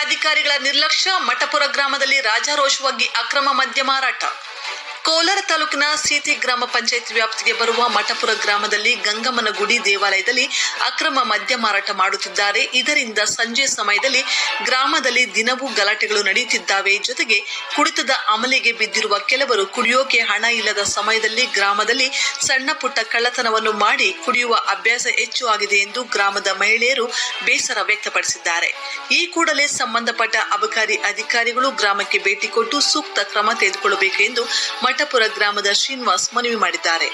ಅಧಿಕಾರಿಗಳ ನಿರ್ಲಕ್ಷ್ಯ ಮಠಪುರ ಗ್ರಾಮದಲ್ಲಿ ರಾಜಾರೋಷವಾಗಿ ಅಕ್ರಮ ಮದ್ಯ ಮಾರಾಟ ಕೋಲಾರ ತಾಲೂಕಿನ ಸೀತಿ ಗ್ರಾಮ ಪಂಚಾಯತ್ ವ್ಯಾಪ್ತಿಗೆ ಬರುವ ಮಠಪುರ ಗ್ರಾಮದಲ್ಲಿ ಗಂಗಮ್ಮನ ಗುಡಿ ದೇವಾಲಯದಲ್ಲಿ ಅಕ್ರಮ ಮದ್ಯ ಮಾರಾಟ ಮಾಡುತ್ತಿದ್ದಾರೆ. ಇದರಿಂದ ಸಂಜೆ ಸಮಯದಲ್ಲಿ ಗ್ರಾಮದಲ್ಲಿ ದಿನವೂ ಗಲಾಟೆಗಳು ನಡೆಯುತ್ತಿದ್ದಾವೆ. ಜೊತೆಗೆ ಕುಡಿತದ ಅಮಲಿಗೆ ಬಿದ್ದಿರುವ ಕೆಲವರು ಕುಡಿಯೋಕೆ ಹಣ ಇಲ್ಲದ ಸಮಯದಲ್ಲಿ ಗ್ರಾಮದಲ್ಲಿ ಸಣ್ಣ ಪುಟ್ಟ ಕಳ್ಳತನವನ್ನು ಮಾಡಿ ಕುಡಿಯುವ ಅಭ್ಯಾಸ ಹೆಚ್ಚು ಆಗಿದೆ ಎಂದು ಗ್ರಾಮದ ಮಹಿಳೆಯರು ಬೇಸರ ವ್ಯಕ್ತಪಡಿಸಿದ್ದಾರೆ. ಈ ಕೂಡಲೇ ಸಂಬಂಧಪಟ್ಟ ಅಬಕಾರಿ ಅಧಿಕಾರಿಗಳು ಗ್ರಾಮಕ್ಕೆ ಭೇಟಿ ಕೊಟ್ಟು ಸೂಕ್ತ ಕ್ರಮ ತೆಗೆದುಕೊಳ್ಳಬೇಕು ಎಂದು ಮಠಪುರ ಗ್ರಾಮದ ಶ್ರೀನಿವಾಸ್ ಮನವಿ ಮಾಡಿದ್ದಾರೆ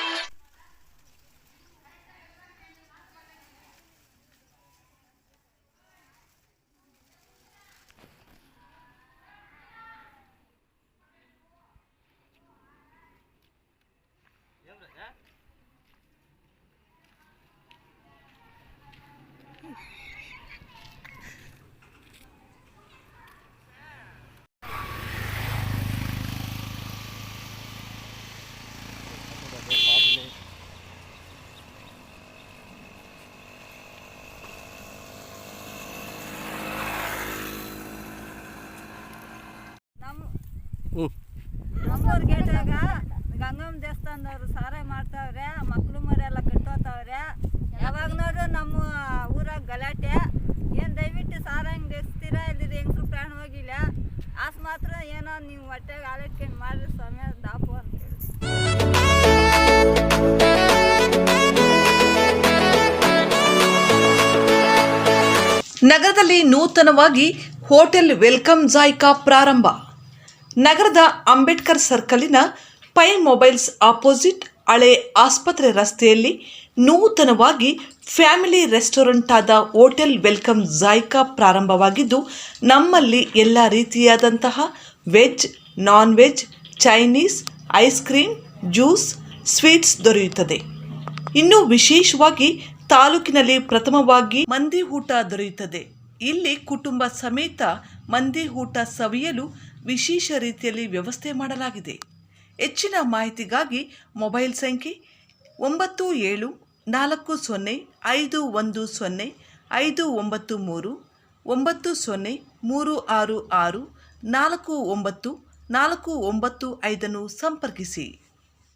ನಮ್ಮ ನಮ್ಮೂರ್ ಗೇಟ್ಯಾಗ ಗಂಗಮ್ಮ ದೇವಸ್ಥಾನದವ್ರು ಸಾರಾಯಿ ಮಾಡ್ತಾವ್ರೆ, ಮಕ್ಳು ಮರೆಲ್ಲ ಕಟ್ಟೋತಾವ್ರೆ ಯಾವಾಗ ನೋಡು ನಮ್ಮ ಊರಾಗ ಗಲಾಟೆ. ಏನು ದಯವಿಟ್ಟು ಸಾರಾಯಿ ದೇಸ್ತೀರಾ ಇಲ್ಲಿ ಹೆಂಗ್ರು ಪ್ರಾಣ ಹೋಗಿಲ್ಲ. ಆಸ್ ಮಾತ್ರ ಏನೋ ನೀವು ಹೊಟ್ಟೆಗೆ ಆಲಟ್ಕೊಂಡು ಮಾಡ್ರಿ ಸಮಯ ದಾಪು ಅಂತೇಳಿ ನಗರದಲ್ಲಿ ನೂತನವಾಗಿ ಹೋಟೆಲ್ ವೆಲ್ಕಮ್ ಜಾಯ್ಕಾ ಪ್ರಾರಂಭ. ನಗರದ ಅಂಬೇಡ್ಕರ್ ಸರ್ಕಲಿನ ಪೈ ಮೊಬೈಲ್ಸ್ ಆಪೋಸಿಟ್ ಹಳೆ ಆಸ್ಪತ್ರೆ ರಸ್ತೆಯಲ್ಲಿ ನೂತನವಾಗಿ ಫ್ಯಾಮಿಲಿ ರೆಸ್ಟೋರೆಂಟ್ ಆದ ಹೋಟೆಲ್ ವೆಲ್ಕಮ್ ಜಾಯ್ಕಾ ಪ್ರಾರಂಭವಾಗಿದ್ದು, ನಮ್ಮಲ್ಲಿ ಎಲ್ಲ ರೀತಿಯಾದಂತಹ veg non veg Chinese, ice cream, juice, sweets ದೊರೆಯುತ್ತದೆ. ಇನ್ನು ವಿಶೇಷವಾಗಿ ತಾಲೂಕಿನಲ್ಲಿ ಪ್ರಥಮವಾಗಿ ಮಂದಿ ಊಟ ದೊರೆಯುತ್ತದೆ. ಇಲ್ಲಿ ಕುಟುಂಬ ಸಮೇತ ಮಂದಿ ಊಟ ಸವಿಯಲು ವಿಶೇಷ ರೀತಿಯಲ್ಲಿ ವ್ಯವಸ್ಥೆ ಮಾಡಲಾಗಿದೆ. ಹೆಚ್ಚಿನ ಮಾಹಿತಿಗಾಗಿ ಮೊಬೈಲ್ ಸಂಖ್ಯೆ ಒಂಬತ್ತು ಏಳು ನಾಲ್ಕು ಸೊನ್ನೆ ಐದು ಒಂದು ಸೊನ್ನೆ ಐದು ಒಂಬತ್ತು ಮೂರು ಒಂಬತ್ತು ಸೊನ್ನೆ ಮೂರು ಆರು ಆರು ನಾಲ್ಕು ಒಂಬತ್ತು ನಾಲ್ಕು ಒಂಬತ್ತು ಐದನ್ನು ಸಂಪರ್ಕಿಸಿ.